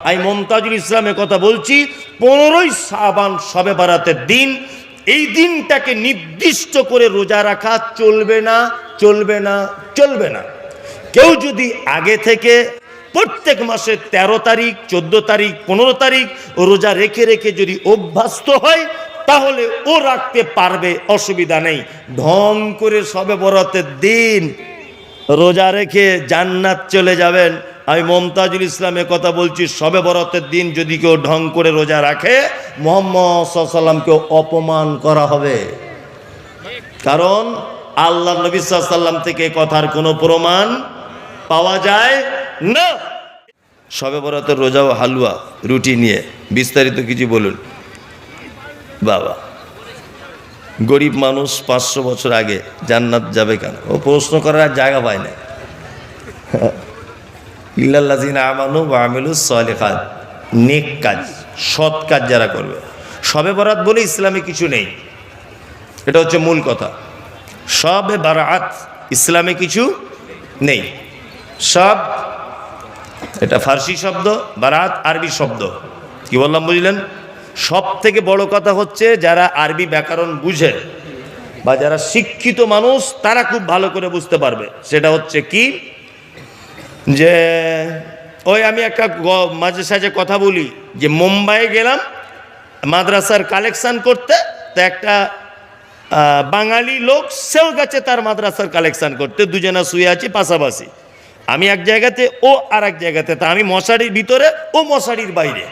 আমি মমতাজুল ইসলামের কথা বলছি, পনেরোই সাবান সবে বারাতের দিন, এই দিনটাকে নির্দিষ্ট করে রোজা রাখা চলবে না চলবে না চলবে না। কেউ যদি আগে থেকে প্রত্যেক মাসে ১৩ তারিখ, চোদ্দ তারিখ, পনেরো তারিখ রোজা রেখে রেখে যদি অভ্যস্ত হয়, তাহলে ও রাখতে পারবে, অসুবিধা নেই। ঢং করে সবে বরাতের দিন রোজা রেখে জান্নাত চলে যাবেন। আমি মমতাজুল ইসলামের কথা বলছি, সবে বরতের দিন যদি কেউ ঢং করে রোজা রাখে, মোহাম্মদ সাল্লামকে অপমান করা হবে। কারণ আল্লাহ নবী সাল্লাম থেকে কথার কোনো প্রমাণ পাওয়া যায় না। সবে বরাতের রোজা ও হালুয়া, রুটি নিয়ে বিস্তারিত কিছু বলুন। বাবা, গরিব মানুষ পাঁচশো বছর আগে জান্নাত যাবে কেন? ও প্রশ্ন করার জায়গা পায় না। আমানু নেক কাজ, সৎ কাজ যারা করবে। সবে বরাত বলে ইসলামে কিছু নেই। এটা হচ্ছে মূল কথা। সবে বারাত ইসলামে কিছু নেই। সব, এটা ফার্সি শব্দ, বারাত আরবি শব্দ। কি বললাম, বুঝলেন? সব থেকে বড় কথা হচ্ছে যারা আরবি ব্যাকরণ বুঝে বা যারা শিক্ষিত মানুষ, তারা খুব ভালো করে বুঝতে পারবে। সেটা হচ্ছে কি? যে, ওই আমি একটা মাঝে সাঝে কথা বলি, যে মুম্বাইয়ে গেলাম, মাদ্রাসার কালেকশন করতে, তো একটা বাঙালি লোক সেও গেছে তার মাদ্রাসার কালেকশন করতে, দুজনা শুয়ে আছি পাশাপাশি। আমি এক জায়গাতে, ও আর এক জায়গাতে, তা আমি মশারির ভিতরে, ও মশারির বাইরে।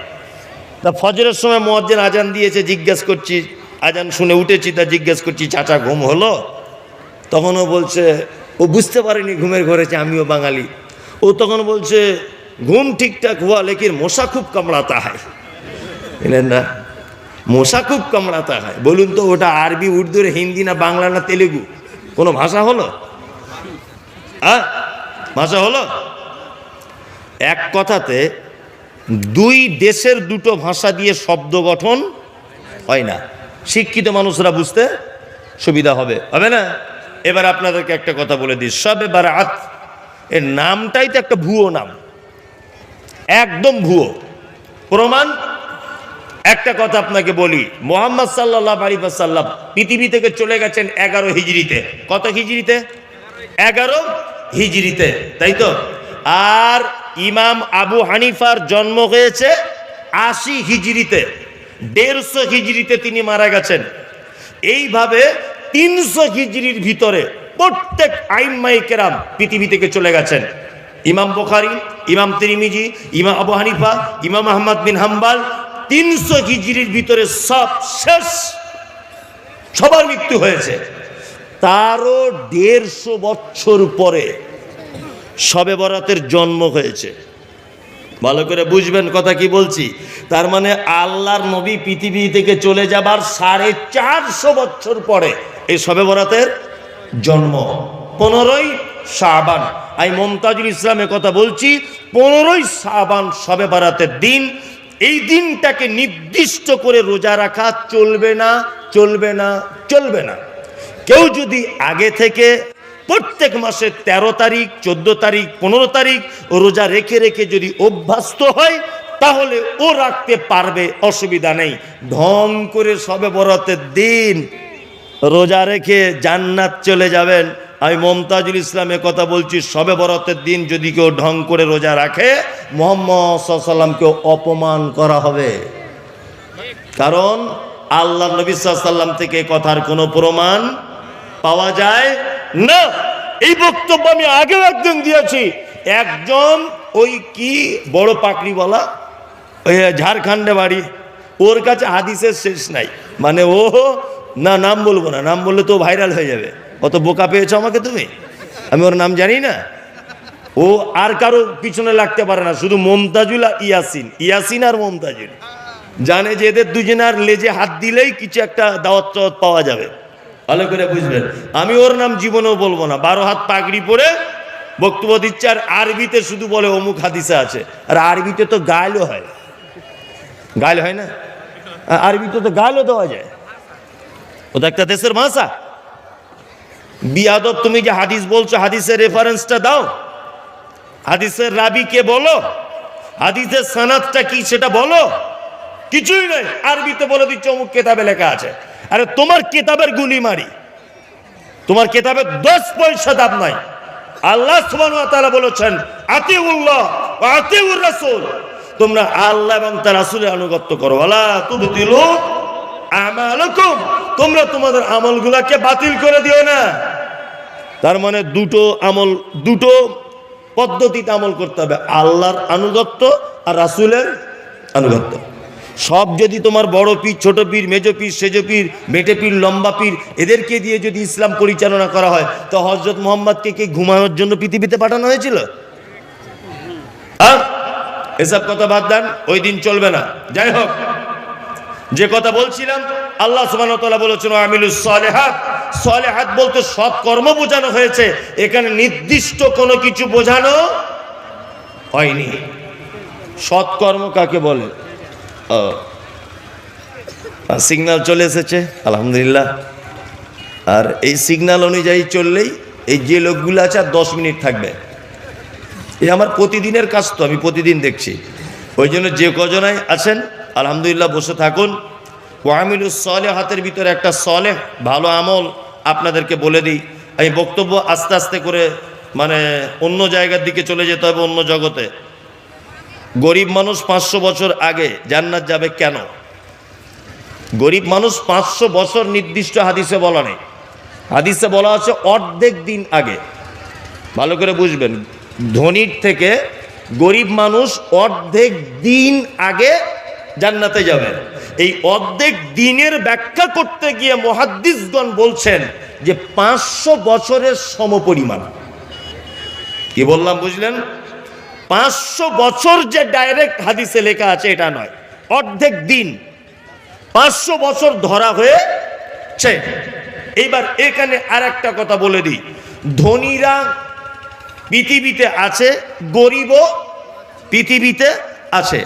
তা ফজরের সময় মজ্জেন আজান দিয়েছে, জিজ্ঞেস করছি আজান শুনে উঠেছি, তা জিজ্ঞেস করছি, চাচা ঘুম হলো? তখন ও বলছে, ও বুঝতে পারেনি ঘুমের ঘরেছে আমিও বাঙালি। ও তখন বলছে, ঘুম ঠিকঠাক হুয়া লেকিন মশা খুব কামড়াতা হয়। না, মশা খুব কামড়াতা হয়। বলুন তো, ওটা আরবি, উর্দুর, হিন্দি না বাংলা না তেলেগু? কোনো ভাষা হলো? হ্যাঁ ভাষা হলো? এক কথাতে, দুই দেশের দুটো ভাষা দিয়ে শব্দ গঠন হয় না। শিক্ষিত মানুষরা বুঝতে সুবিধা হবে। হবে না? এবার আপনাদেরকে একটা কথা বলে দিই। সব এবার আত এর নামটাই তো একটা ভুয়ো নাম। একদম ভুয়ো। প্রমাণ? একটা কথা আপনাকে বলি, মোহাম্মদ সাল্লাহ আলী সাল্লাম পৃথিবী থেকে চলে গেছেন এগারো হিজড়িতে। কত হিজড়িতে? এগারো হিজড়িতে, তাই তো? আর ইমাম আবু হানিফার জন্ম হয়েছে আশি হিজড়িতে। দেড়শো হিজড়িতে তিনি মারা গেছেন। এইভাবে তিনশো হিজড়ির ভিতরে প্রত্যেক আইনমাই কেরাম পৃথিবী থেকে চলে গেছেন। ইমাম বুখারি, ইমাম তিরিমিজি, ইমাম আবু হানিফা, ইমাম আহমদ বিন হাম্বাল, তিনশো হিজড়ির ভিতরে সব শেষ। সবার মৃত্যু হয়েছে। তারও দেড়শো বছর পরে সবে বরাতের জন্ম হয়েছে। ভালো করে বুঝবেন কথা কি বলছি। তার মানে আল্লাহর নবী পৃথিবী থেকে চলে যাবার সাড়ে চারশো বছর পরে এই সবে বরাতের জন্ম। পনেরোই সাবান আমি মমতাজুল ইসলামের কথা বলছি, পনেরোই সাবান সবে বারাতের দিন। এই দিনটাকে নির্দিষ্ট করে রোজা রাখা চলবে না চলবে না চলবে না। কেউ যদি আগে থেকে প্রত্যেক মাসের ১৩ তারিখ, চোদ্দ তারিখ, পনেরো তারিখ রোজা রেখে রেখে যদি অভ্যস্ত হয়, তাহলে ও রাখতে পারবে, অসুবিধা নেই। ঢং করে সবে বরাতের দিন রোজা রেখে জান্নাত চলে যাবেন। আমি মমতাজুল ইসলামের কথা বলছি, সবে বরতের দিন যদি কেউ ঢং করে রোজা রাখে, মোহাম্মদ সাল্লামকে অপমান করা হবে। কারণ আল্লাহ নবী থেকে কথার কোনো প্রমাণ পাওয়া যায় না। এই বক্তব্য আমি আগেও একজন দিয়েছি, একজন ওই কি বড় পাকড়িওয়ালা, ওই ঝাড়খণ্ডে বাড়ি, ওর কাছে হাদিসের শেষ নাই। মানে ও না, নাম বলব না। নাম বললে তো ভাইরাল হয়ে যাবে। অত বোকা পেয়েছ আমাকে তুমি? আমি ওর নাম জানি না। ও আর কারও পিছনে লাগতে পারে না, শুধু মমতাজুল আর ইয়াসিন। ইয়াসিন আর মমতাজুল। জানে যে এদের দুজনের লেজে হাত দিলেই কিছু একটা দাওয়াত টাওয়াত পাওয়া যাবে। ভালো করে বুঝবেন। আমি ওর নাম জীবনেও বলব না। বারো হাত পাগড়ি পরে বক্তব্য দিচ্ছে আর আরবিতে শুধু বলে অমুক হাদিসে আছে। আর আরবিতে তো গায়লও হয়। গায়ল হয় না? আরবিতে তো গায়লও দেওয়া যায়। ও তো একটা দেশের ভাষা। বিয়াদব, তুমি যে হাদিস বলছো, হাদিসের রেফারেন্সটা দাও। হাদিসের রাবি কে বলো? হাদিসের সানাদটা কি সেটা বলো? কিছুই নয় আরবিতে বলে দিচ্ছে, অমুক কেতাবে লেখা আছে। আরে, তোমার কেতাবের গুলি মারি। তোমার কেতাবে দশ পয়সা দাম নাই। আল্লাহ তাআলা বলেছেন, আতিউল্লাহ ওয়া আতিউর রাসূল। তোমরা আল্লাহ এবং তার রাসূলের আনুগত্য করো। আলা তুবতিলু আমালাকুম। তোমরা তোমাদের আমলগুলোকে বাতিল করে দিও না। তার মানে দুটো আমল, দুটো পদ্ধতিতে আমল করতে হবে। আল্লাহর আনুগত্য আর রাসূলের আনুগত্য। সব যদি তোমার বড় পীর, ছোট পীর, মেজ পীর, সেজ পীর মেটে পীর, লম্বা পীর, এদেরকে দিয়ে যদি ইসলাম পরিচালনা করা হয়, তো হজরত মোহাম্মদকে কি ঘুমানোর জন্য পৃথিবীতে পাঠানো হয়েছিল? হ্যাঁ? এসব কথা বাদ দেন, ওই দিন চলবে না। যাই হোক। যে কথা বলছিলাম, আল্লাহ তাআলা বলেছেন আমিলুস সালেহাত। সালেহাত বলতে সৎ কর্ম বোঝানো হয়েছে। এখানে নির্দিষ্ট কোনো কিছু বোঝানো হয়নি। সৎকর্ম কাকে বলে? ও। সিগন্যাল চলে এসেছে, আলহামদুলিল্লাহ। আর এই সিগনাল অনুযায়ী চললেই এই যে লোকগুলো আছে আর দশ মিনিট থাকবে। এ আমার প্রতিদিনের কাজ তো, আমি প্রতিদিন দেখছি। ওই জন্য যে কজনায় আছেন আলহামদুলিল্লাহ, বসে থাকুন। ওয়ামিলুস সলে হাতের ভিতরে একটা সলে ভালো আমল আপনাদেরকে বলে দিই। আমি বক্তব্য আস্তে আস্তে করে মানে অন্য জায়গার দিকে চলে যেতে হবে, অন্য জগতে। গরিব মানুষ পাঁচশো বছর আগে জান্নাত যাবে কেন? গরিব মানুষ পাঁচশো বছর নির্দিষ্ট হাদিসে বলা নেই। হাদিসে বলা আছে অর্ধেক দিন আগে। ভালো করে বুঝবেন। ধনীর থেকে গরিব মানুষ অর্ধেক দিন আগে জান্নাতে যাবে এই অর্ধেক দিনের ব্যাখ্যা করতে গিয়ে মহাদ্দিসগণ বলছেন যে পাঁচশো বছরের সমপরিমাণ। কি বললাম বুঝলেন? পাঁচশো বছর যে ডাইরেক্ট হাদিসে লেখা আছে, এটা নয়। অর্ধেক দিন। পাঁচশো বছর ধরা হয়েছে। এইবার এখানে আর একটা কথা বলে দিই। ধনীরা পৃথিবীতে আছে, গরিবও পৃথিবীতে আছে।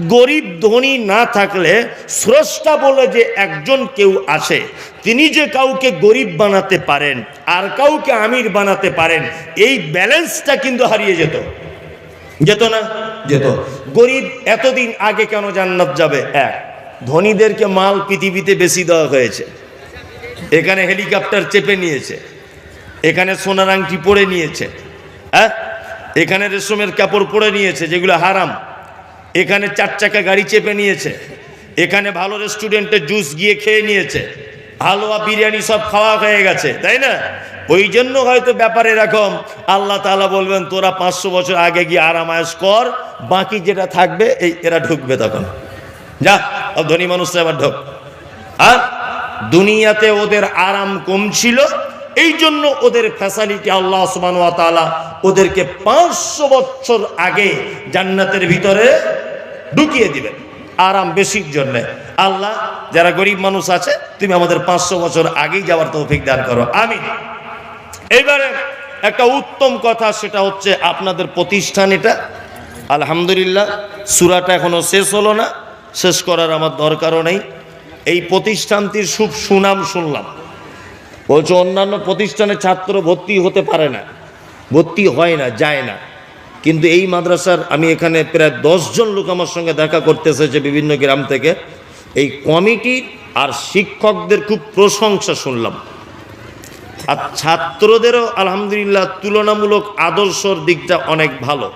গরিব ধনী না থাকলে স্রষ্টা বলে যে একজন কেউ আছে তিনি যে কাউকে গরিব বানাতে পারেন আর কাউকে আমির বানাতে পারেন এই ব্যালেন্সটা কিন্তু হারিয়ে যেত। যেত না? যেত। গরিব এতদিন আগে কেন জান্নাত যাবে? এক ধনীদেরকে মাল পৃথিবীতে বেশি দেওয়া হয়েছে। এখানে হেলিকপ্টার চেপে নিয়েছে। এখানে সোনার আংটি পরে নিয়েছে। হ্যাঁ? এখানে রেশমের কাপড় পরে নিয়েছে যেগুলো হারাম। এখানে চার চাকা গাড়ি চেপে নিয়েছে। এখানে ভালো রেস্টুরেন্টে জুস গিয়ে খেয়ে নিয়েছে। হালুয়া, বিরিয়ানি সব খাওয়া হয়ে গেছে, তাই না? ওই জন্য হয়তো ব্যাপার এরকম। আল্লাহ তালা বলবেন, তোরা পাঁচশো বছর আগে গিয়ে আরামায়াস কর, বাকি যেটা থাকবে, এই এরা ঢুকবে তখন। যা ধনী মানুষরা এবার ঢোক। আর দুনিয়াতে ওদের আরাম কম ছিল, এই জন্য ওদের ফ্যাসালিটি আল্লাহ ওয়া তাআলা ওদেরকে পাঁচশো বছর আগে জান্নাতের ভিতরে ঢুকিয়ে দিবেন আরাম বেশির জন্য। আল্লাহ, যারা গরিব মানুষ আছে, তুমি আমাদের পাঁচশো বছর আগেই যাওয়ার তৌফিক দান করো। আমি এবারে একটা উত্তম কথা, সেটা হচ্ছে আপনাদের প্রতিষ্ঠান এটা। আলহামদুলিল্লাহ, সুরাটা এখনও শেষ হলো না। শেষ করার আমার দরকারও নেই। এই প্রতিষ্ঠানটির খুব সুনাম শুনলাম। বলছে, অন্যান্য প্রতিষ্ঠানে ছাত্র ভর্তি হতে পারে না। ভর্তি হয় না, যায় না। কিন্তু এই মাদ্রাসার আমি এখানে প্রায় দশজন লোক আমার সঙ্গে দেখা করতেছে যে বিভিন্ন গ্রাম থেকে। এই কমিটি আর শিক্ষকদের খুব প্রশংসা শুনলাম। আর ছাত্রদেরও আলহামদুলিল্লাহ তুলনামূলক আদর্শর দিকটা অনেক ভালো।